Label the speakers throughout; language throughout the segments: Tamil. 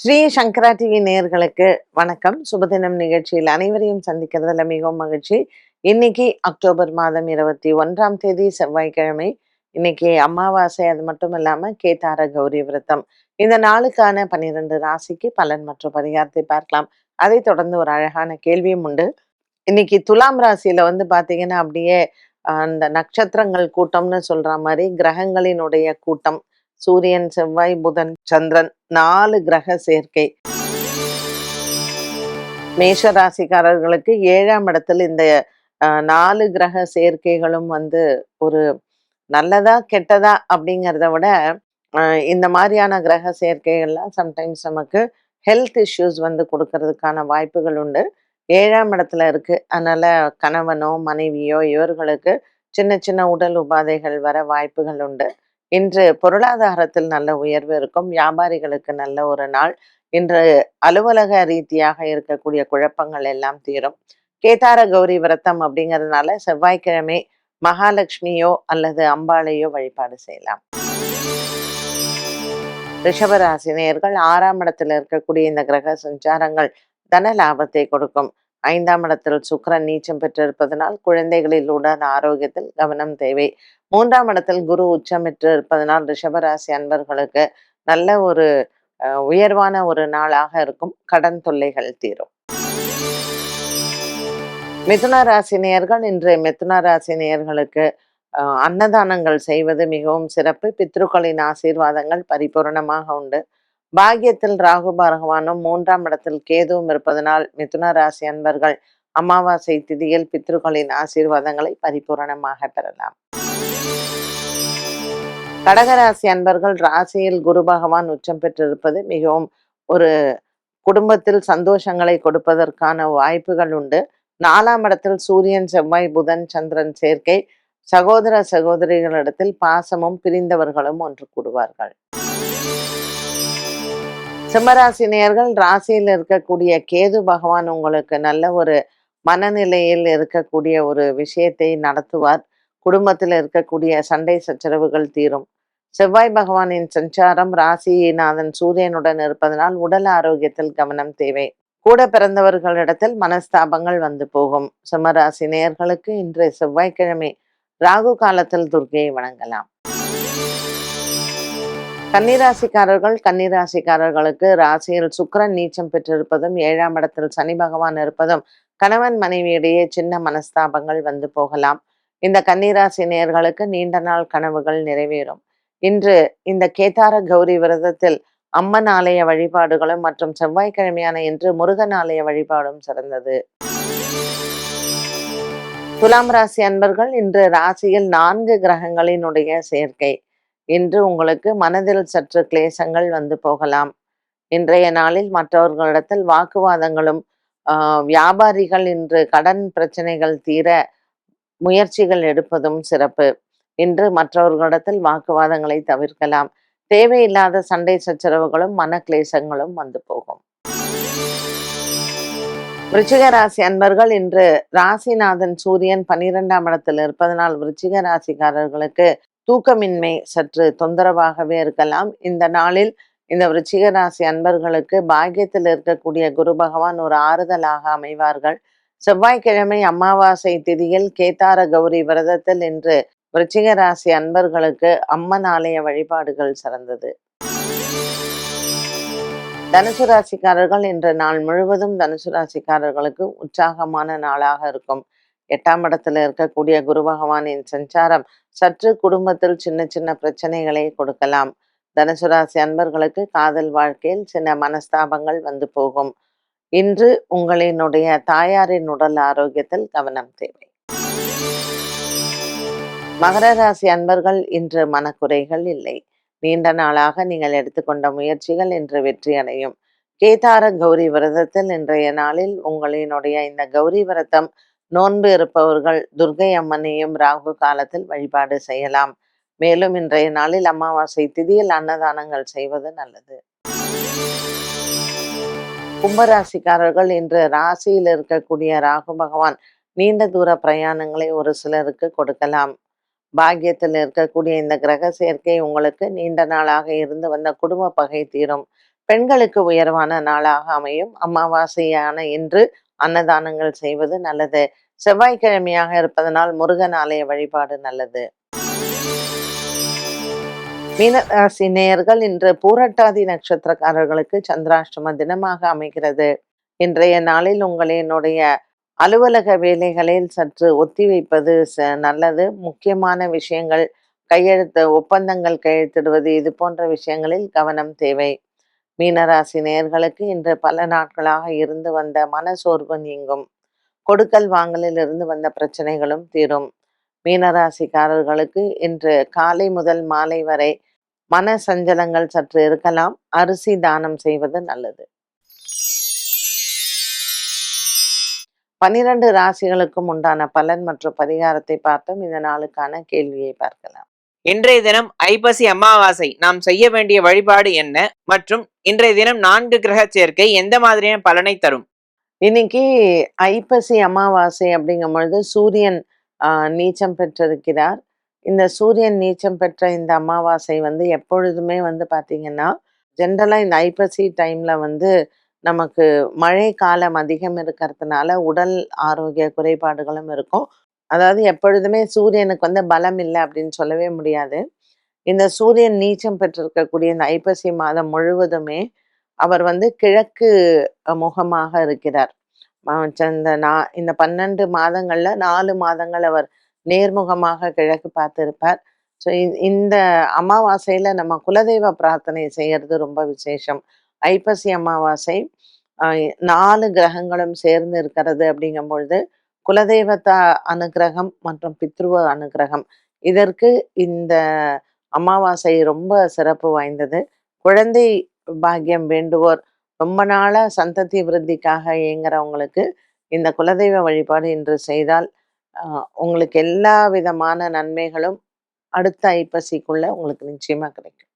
Speaker 1: ஸ்ரீ சங்கரா டிவி நேயர்களுக்கு வணக்கம். சுபதினம் நிகழ்ச்சியில் அனைவரையும் சந்திக்கிறதுல மிகவும் மகிழ்ச்சி. இன்னைக்கு அக்டோபர் மாதம் இருபத்தி ஒன்றாம் தேதி செவ்வாய்க்கிழமை. இன்னைக்கு அமாவாசை அது மட்டும் இல்லாம கேதார கௌரி விரதம். இந்த நாளுக்கான பன்னிரண்டு ராசிக்கு பலன் மற்றும் பரிகாரத்தை பார்க்கலாம். அதை தொடர்ந்து ஒரு அழகான கேள்வியும் உண்டு. இன்னைக்கு துலாம் ராசியில வந்து பாத்தீங்கன்னா அப்படியே அந்த நட்சத்திரங்கள் கூட்டம்னு சொல்ற மாதிரி கிரகங்களினுடைய கூட்டம் சூரியன் செவ்வாய் புதன் சந்திரன் நாலு கிரக சேர்க்கை. மேஷ ராசிக்காரர்களுக்கு ஏழாம் இடத்தில் இந்த நாலு கிரக சேர்க்கைகளும் வந்து ஒரு நல்லதா கெட்டதா அப்படிங்கிறத விட இந்த மாதிரியான கிரக சேர்க்கைகள்லாம் சம்டைம்ஸ் நமக்கு ஹெல்த் இஷ்யூஸ் வந்து கொடுக்கறதுக்கான வாய்ப்புகள் உண்டு. ஏழாம் இடத்துல இருக்கு. அதனால கணவனோ மனைவியோ இவர்களுக்கு சின்ன சின்ன உடல் உபாதைகள் வர வாய்ப்புகள் உண்டு. இன்று பொருளாதாரத்தில் நல்ல உயர்வு இருக்கும். வியாபாரிகளுக்கு நல்ல ஒரு நாள். இன்று அலுவலக ரீதியாக இருக்கக்கூடிய குழப்பங்கள் எல்லாம் தீரும். கேதார கௌரி விரதம் அப்படிங்கிறதுனால செவ்வாய்க்கிழமை மகாலட்சுமியோ அல்லது அம்பாளையோ வழிபாடு செய்யலாம். ரிஷபராசினியர்கள் ஆறாம் இடத்துல இருக்கக்கூடிய இந்த கிரக சஞ்சாரங்கள் தன லாபத்தை கொடுக்கும். ஐந்தாம் இடத்தில் சுக்கரன் நீச்சம் பெற்றிருப்பதனால் குழந்தைகளில் உடல் ஆரோக்கியத்தில் கவனம் தேவை. மூன்றாம் இடத்தில் குரு உச்சமிட்டு இருப்பதனால் ரிஷபராசி அன்பர்களுக்கு நல்ல ஒரு அஹ், உயர்வான ஒரு நாளாக இருக்கும். கடன் தொல்லைகள் தீரும். மிதுன ராசி நேயர்கள் இன்று மிதுன ராசி நேயர்களுக்கு அஹ், அன்னதானங்கள் செய்வது மிகவும் சிறப்பு. பித்ருக்களின் ஆசீர்வாதங்கள் பரிபூரணமாக உண்டு. பாகியத்தில் ராகு பகவானும் மூன்றாம் இடத்தில் கேதுவும் இருப்பதனால் மிதுன ராசி அன்பர்கள் அமாவாசை திதியில் பித்ருக்களின் ஆசீர்வாதங்களை பரிபூரணமாக பெறலாம். கடகராசி அன்பர்கள் ராசியில் குரு பகவான் உச்சம் பெற்றிருப்பது மிகவும் ஒரு குடும்பத்தில் சந்தோஷங்களை கொடுப்பதற்கான வாய்ப்புகள் உண்டு. நாலாம் இடத்தில் சூரியன் செவ்வாய் புதன் சந்திரன் சேர்க்கை சகோதர சகோதரிகளிடத்தில் பாசமும் பிரிந்தவர்களும் ஒன்று கூடுவார்கள். சிம்மராசினியர்கள் ராசியில் இருக்கக்கூடிய கேது பகவான் உங்களுக்கு நல்ல ஒரு மனநிலையில் இருக்கக்கூடிய ஒரு விஷயத்தை நடத்துவார். குடும்பத்தில் இருக்கக்கூடிய சண்டை சச்சரவுகள் தீரும். செவ்வாய் பகவானின் சஞ்சாரம் ராசிநாதன் சூரியனுடன் இருப்பதனால் உடல் ஆரோக்கியத்தில் கவனம் தேவை. கூட பிறந்தவர்களிடத்தில் மனஸ்தாபங்கள் வந்து போகும். சிம்மராசி நேயர்களுக்கு இன்று செவ்வாய்க்கிழமை ராகு காலத்தில் துர்கையை வணங்கலாம். கன்னிராசிக்காரர்கள் கன்னிராசிக்காரர்களுக்கு ராசியில் சுக்கரன் நீச்சம் பெற்றிருப்பதும் ஏழாம் இடத்தில் சனி பகவான் இருப்பதும் கணவன் மனைவியிடையே சின்ன மனஸ்தாபங்கள் வந்து போகலாம். இந்த கன்னிராசி நேர்களுக்கு நீண்ட நாள் கனவுகள் நிறைவேறும். இன்று இந்த கேதார கௌரி விரதத்தில் அம்மன் ஆலய வழிபாடுகளும் மற்றும் செவ்வாய்க்கிழமையான இன்று முருகன் ஆலய வழிபாடும் சிறந்தது. துலாம் ராசி அன்பர்கள் இன்று ராசியில் நான்கு கிரகங்களினுடைய சேர்க்கை. இன்று உங்களுக்கு மனதில் சற்று கிளேசங்கள் வந்து போகலாம். இன்றைய நாளில் மற்றவர்களிடத்தில் வாக்குவாதங்களும் வியாபாரிகள் இன்று கடன் பிரச்சனைகள் தீர முயற்சிகள் எடுப்பதும் சிறப்பு. இன்று மற்றவர்களிடத்தில் வாக்குவாதங்களை தவிர்க்கலாம். தேவையில்லாத சண்டை சச்சரவுகளும் மன கிளேசங்களும் வந்து போகும். விருச்சிக ராசி அன்பர்கள் இன்று ராசிநாதன் சூரியன் பன்னிரெண்டாம் இடத்தில் இருப்பதனால் விருச்சிக ராசிக்காரர்களுக்கு தூக்கமின்மை சற்று தொந்தரவாகவே இருக்கலாம். இந்த நாளில் இந்த விருச்சிக ராசி அன்பர்களுக்கு பாக்கியத்தில் இருக்கக்கூடிய குரு பகவான் ஒரு ஆறுதலாக அமைவார்கள். செவ்வாய்க்கிழமை அமாவாசை திதியில் கேதார கௌரி விரதத்தில் இன்று விருச்சிக ராசி அன்பர்களுக்கு அம்மன் ஆலய வழிபாடுகள் சிறந்தது. தனுசு ராசிக்காரர்கள் இன்று நாள் முழுவதும் தனுசு ராசிக்காரர்களுக்கு உற்சாகமான நாளாக இருக்கும். எட்டாம் இடத்துல இருக்கக்கூடிய குரு பகவானின் சஞ்சாரம் சற்று குடும்பத்தில் சின்ன சின்ன பிரச்சனைகளை கொடுக்கலாம். தனுசுராசி அன்பர்களுக்கு காதல் வாழ்க்கையில் சின்ன மனஸ்தாபங்கள் வந்து போகும். இன்று உங்களினுடைய தாயாரின் உடல் ஆரோக்கியத்தில் கவனம் தேவை. மகர ராசி அன்பர்கள் இன்று மனக்குறைகள் இல்லை. நீண்ட நாளாக நீங்கள் எடுத்துக்கொண்ட முயற்சிகள் இன்று வெற்றி அடையும். கேதார கௌரி விரதத்தில் இன்றைய நாளில் உங்களினுடைய இந்த கௌரி விரதம் நோன்பு இருப்பவர்கள் துர்கை அம்மனையும் ராகு காலத்தில் வழிபாடு செய்யலாம். மேலும் இன்றைய நாளில் அமாவாசை திதியில் அன்னதானங்கள் செய்வது நல்லது. கும்பராசிக்காரர்கள் இன்று ராசியில் இருக்கக்கூடிய ராகு பகவான் நீண்ட தூர பிரயாணங்களை ஒரு சிலருக்கு கொடுக்கலாம். பாக்கியத்தில் இருக்கக்கூடிய இந்த கிரக சேர்க்கை உங்களுக்கு நீண்ட நாளாக இருந்து வந்த குடும்ப பகை தீரும். பெண்களுக்கு உயர்வான நாளாக அமையும். அமாவாசையான இன்று அன்னதானங்கள் செய்வது நல்லது. செவ்வாய்க்கிழமையாக இருப்பதனால் முருகன் ஆலய வழிபாடு நல்லது. மீனராசி நேயர்கள் இன்று பூரட்டாதி நட்சத்திரக்காரர்களுக்கு சந்திராஷ்டம தினமாக அமைகிறது. இன்றைய நாளில் உங்களினுடைய அலுவலக வேலைகளில் சற்று ஒத்திவைப்பது நல்லது. முக்கியமான விஷயங்கள் கையெழுத்து ஒப்பந்தங்கள் கையெழுத்திடுவது இது போன்ற விஷயங்களில் கவனம் தேவை. மீனராசி நேர்களுக்கு இன்று பல நாட்களாக இருந்து வந்த மன சோர்வு நீங்கும். கொடுக்கல் வாங்கலில் இருந்து வந்த பிரச்சனைகளும் தீரும். மீனராசிக்காரர்களுக்கு இன்று காலை முதல் மாலை வரை மன சஞ்சலங்கள் சற்று இருக்கலாம். அரிசி தானம் செய்வது நல்லது. பனிரெண்டு ராசிகளுக்கும் உண்டான பலன் மற்றும் பரிகாரத்தை பார்த்தோம். இந்த நாளுக்கான கேள்வியை பார்க்கலாம்.
Speaker 2: இன்றைய தினம் ஐப்பசி அமாவாசை. நாம் செய்ய வேண்டிய வழிபாடு என்ன? மற்றும் இன்றைய தினம் நான்கு கிரக சேர்க்கை எந்த மாதிரியான பலனை தரும்?
Speaker 1: இன்னைக்கு ஐப்பசி அமாவாசை அப்படிங்கும் பொழுது சூரியன் நீச்சம் பெற்றிருக்கிறார். இந்த சூரியன் நீச்சம் பெற்ற இந்த அமாவாசை வந்து எப்பொழுதுமே வந்து பார்த்தீங்கன்னா ஜென்ரலாக இந்த ஐப்பசி டைமில் வந்து நமக்கு மழை காலம் அதிகம் இருக்கிறதுனால உடல் ஆரோக்கிய குறைபாடுகளும் இருக்கும். அதாவது எப்பொழுதுமே சூரியனுக்கு வந்து பலம் இல்லை அப்படின்னு சொல்லவே முடியாது. இந்த சூரியன் நீச்சம் பெற்றிருக்கக்கூடிய இந்த ஐப்பசி மாதம் முழுவதுமே அவர் வந்து கிழக்கு முகமாக இருக்கிறார். இந்த நா இந்த பன்னெண்டு மாதங்கள்ல நாலு மாதங்கள் அவர் நேர்முகமாக கிழக்கு பார்த்திருப்பார். ஸோ இந்த அமாவாசையில நம்ம குலதெய்வ பிரார்த்தனை செய்யறது ரொம்ப விசேஷம். ஐப்பசி அமாவாசை நாலு கிரகங்களும் சேர்ந்து இருக்கிறது அப்படிங்கும் பொழுது குலதெய்வத்த அனுகிரகம் மற்றும் பித்ருவ அனுகிரகம். இதற்கு இந்த அமாவாசை ரொம்ப சிறப்பு வாய்ந்தது. குழந்தை பாக்கியம் வேண்டுவோர் ரொம்ப நாளா சந்ததி விருத்திக்காக இயங்குறவங்களுக்கு இந்த குலதெய்வ வழிபாடு இன்று செய்தால் உங்களுக்கு எல்லா விதமான நன்மைகளும் அடுத்த ஐப்பசிக்குள்ள உங்களுக்கு நிச்சயமா கிடைக்கும்.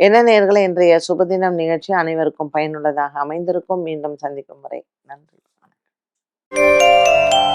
Speaker 1: என்ன நேர்களை இன்றைய சுபதினம் நிகழ்ச்சி அனைவருக்கும் பயனுள்ளதாக அமைந்திருக்கும். மீண்டும் சந்திக்கும் வரை நன்றி.